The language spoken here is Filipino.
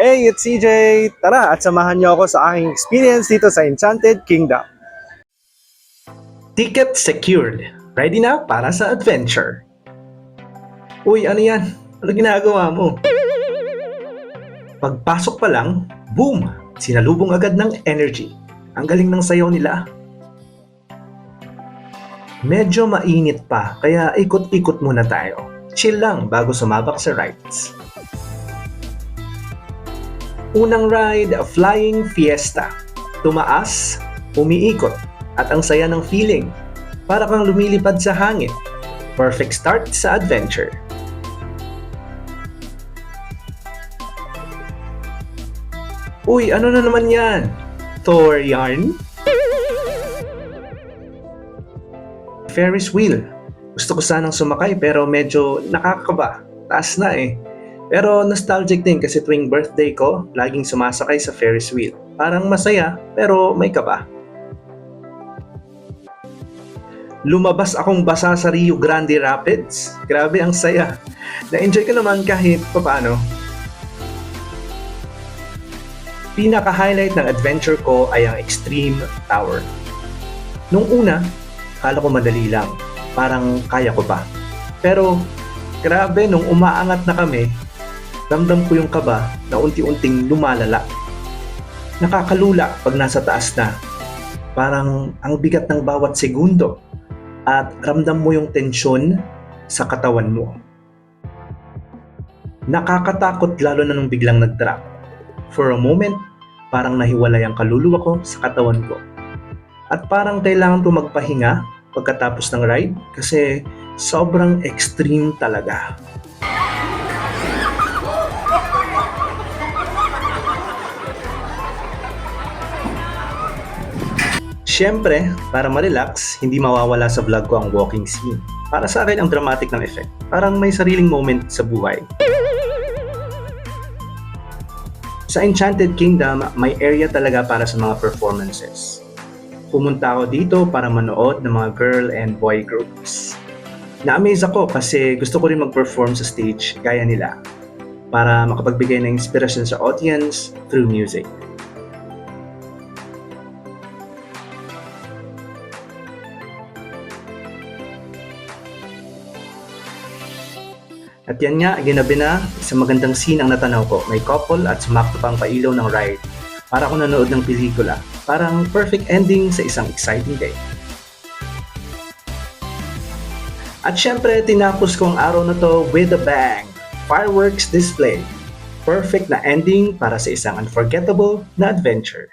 Hey, it's CJ! Tara at samahan niyo ako sa aking experience dito sa Enchanted Kingdom. Ticket secured. Ready na para sa adventure. Uy, ano yan? Ano ginagawa mo? Pagpasok pa lang, boom! Sinalubong agad ng energy. Ang galing ng sayaw nila. Medyo mainit pa, kaya ikot-ikot muna tayo. Chill lang bago sumabak sa rides. Unang ride, Flying Fiesta. Tumaas, umiikot, at ang saya ng feeling. Para kang lumilipad sa hangin. Perfect start sa adventure. Uy, ano na naman yan? Thor yarn? Ferris wheel. Gusto ko sanang sumakay pero medyo nakakaba. Taas na eh. Pero nostalgic din kasi tuwing birthday ko, laging sumasakay sa Ferris wheel. Parang masaya pero may kaba. Lumabas akong basa sa Rio Grande Rapids. Grabe ang saya. Na-enjoy ko naman kahit papano. Pinaka-highlight ng adventure ko ay ang Extreme Tower. Nung una, kala ko madali lang. Parang kaya ko pa. Pero, grabe nung umaangat na kami, ramdam ko yung kaba na unti-unting lumalala. Nakakalula pag nasa taas na. Parang ang bigat ng bawat segundo at ramdam mo yung tensyon sa katawan mo. Nakakatakot lalo na nung biglang nag-drop. For a moment, parang nahiwalay ang kaluluwa ko sa katawan ko. At parang kailangan ko magpahinga pagkatapos ng ride kasi sobrang extreme talaga. Siyempre, para ma-relax, hindi mawawala sa vlog ko ang walking scene. Para sa akin, ang dramatic ng effect. Parang may sariling moment sa buhay. Sa Enchanted Kingdom, may area talaga para sa mga performances. Pumunta ako dito para manood ng mga girl and boy groups. Na-amaze ako kasi gusto ko rin mag-perform sa stage gaya nila para makapagbigay ng inspirasyon sa audience through music. At yan nga, ginabi na, isang magandang scene ang natanaw ko. May couple at sumakto pang pailaw ng ride. Para ako nanood ng pelikula. Parang perfect ending sa isang exciting day. At syempre, tinapos ko ang araw na to with a bang. Fireworks display. Perfect na ending para sa isang unforgettable na adventure.